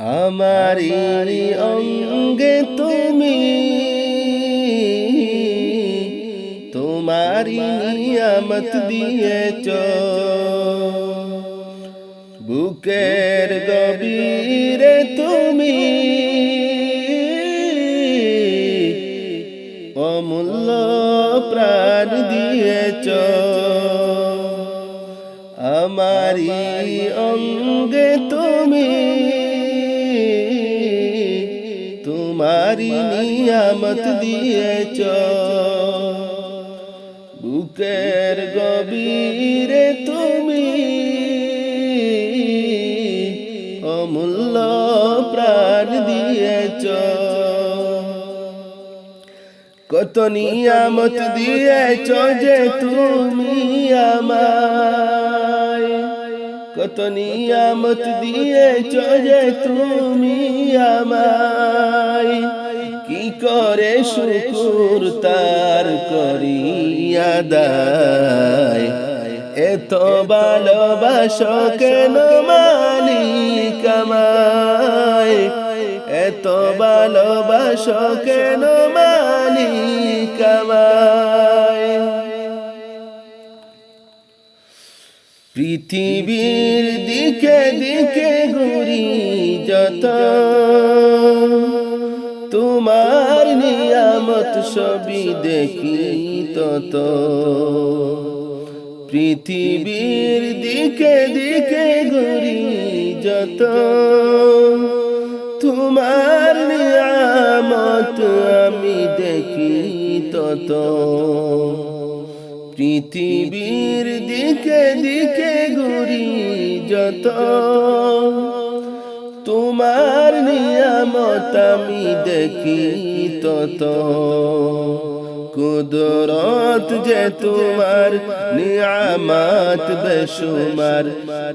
আমারি অঙ্গে তুমি তোমারি নিয়ামত দিয়েছ। বুকের গভীরে তুমি অমূল্য প্রাণ দিয়েছ। আমারি অঙ্গে তুমি তোমারি নিয়ামত দিয়েছ। বুকের গভীরে তুমি অমূল্য প্রাণ দিয়েছ। কত নিয়ামত দিয়েছ যে তুমি আমায়। কত নিয়ামত দিয়েছ যে তুমি আমায়। করে শুকুর তার করিয়া দায়। এত ভালোবাস কেন মালিক আমায়? এত ভালোবাস কেন মালিক আমায়? পৃথিবীর দিকে দিকে ঘুরি যত। তোমার নিয়ামত সবই দেখি তত। পৃথিবীর দিকে দিকে ঘুরি যত। তোমার নিয়ামত আমি দেখি তত। পৃথিবীর দিকে দিকে ঘুরি যত। তোমার নিয়ামত আমি দেখি তত। কুদরত যে তোমার নিয়ামত বেশুমার,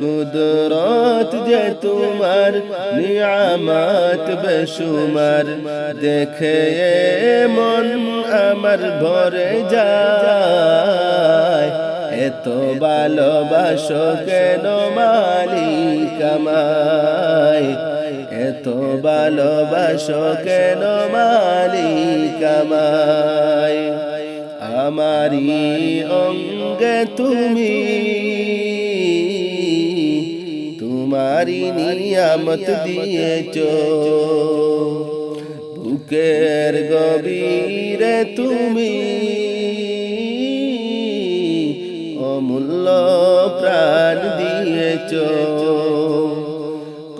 কুদরত যে তোমার নিয়ামত বেশুমার। দেখে মন আমার ভরে যায়। এত ভালোবাসো কেন মালিক আমায়? এত ভালোবাসো কেন মালিক আমায়? আমারি অঙ্গে তুমি তোমারি নিয়ামত দিয়েছ। বুকের গভীরে তুমি অমূল্য প্রাণ দিয়েছ।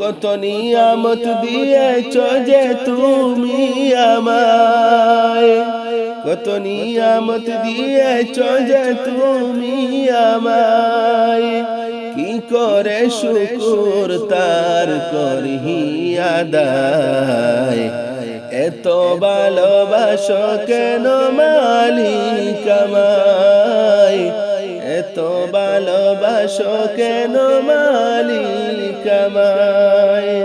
কত নিয়ামত দিয়েছ যে তুমি আমায়। কত নিয়ামত দিয়েছ যে তুমি আমায়। কি করে শুকুর তার করিয়া দায় এত ভালোবাস কেন মালিক আমায়? এত ভালোবাস কেন মালিক আমায়?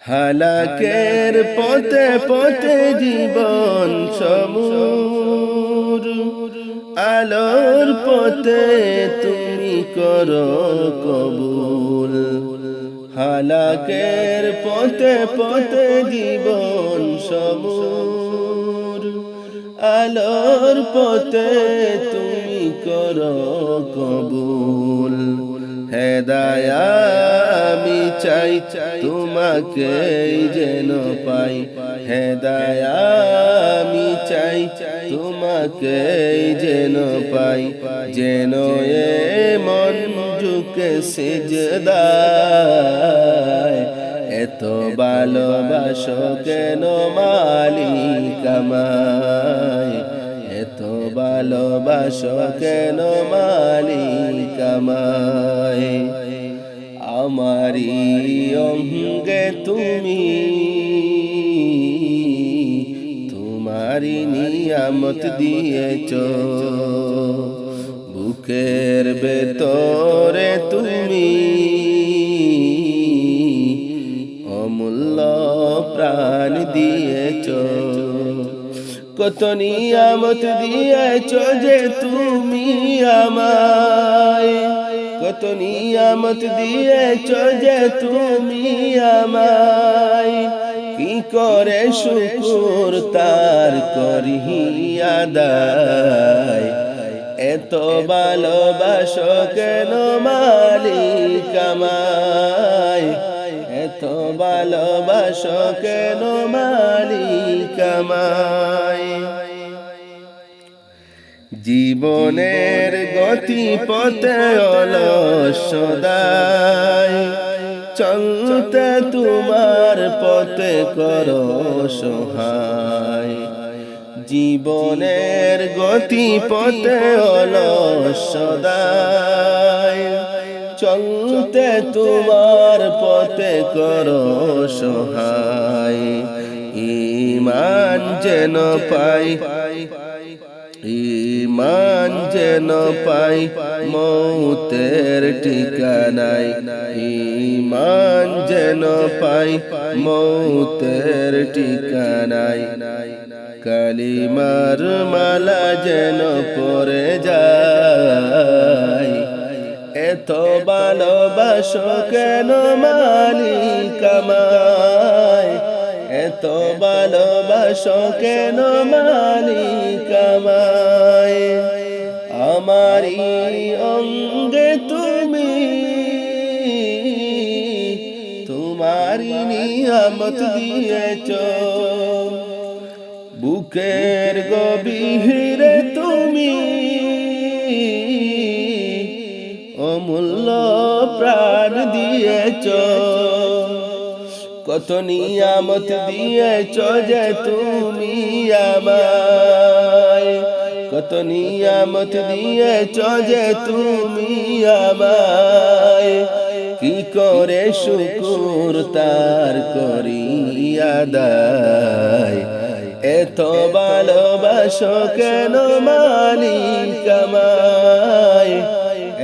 হালাকের পথে পথে জীবন সমুর। আলোর পথে তুমি করো কবুল। হালাকের পথে পথে জীবন সমুর। আলোর পথে তুমি করো কবুল। হেদায়া আমি চাই, তোমাকে যেন পাই। হেদায়া আমি চাই, তোমাকে যেন পাই। যেন এ মন ঝুঁকে সেজদায় এত ভালোবাসো কেন মালিক আমায় এত ভালোবাসো কেন মালিক আমায় আমারি অঙ্গে তুমি তোমারি নিয়ামত দিয়েছ। বুকের ভেতরে তুমি প্রাণ দিয়েছ। কত নিয়ামত দিয়েছ যে তুমি আমায়। কত নিয়ামত দিয়েছ যে তুমি আমায়। কি করে শুকুর তার করি আদায়। এত ভালোবাসো কেন মালিক আমায়? এত ভালোবাসো কেন মালিক জীবনের গতি পথে অলসদায় চলতে তোমার পথে করো সহায়। জীবনের গতি পথে অলসদায় চলতে তোমার পথে করো সহায়। ইমান যেন পাই, ইমান যেন পাই, মৌতের ঠিকানাই ইমান যেন পাই, মৌতের ঠিকানাই কালিমার মালা যেন পরে যায়। এত ভালোবাসো কেন মালিক আমায়? এত ভালোবাসো কেন মালিক আমায়? আমারি অঙ্গে তুমি তোমারি নিয়ামত দিয়েছ। বুকের গভীরে তুমি অমূল্য প্রাণ দিয়েছ। কত নিয়ামত দিয়েছ যে তুমি আমায়। কত নিয়ামত দিয়েছ যে তুমি আমায়। কি করে শুকুর তার করি আদায়। এত ভালোবাসো কেন মালিক আমায়?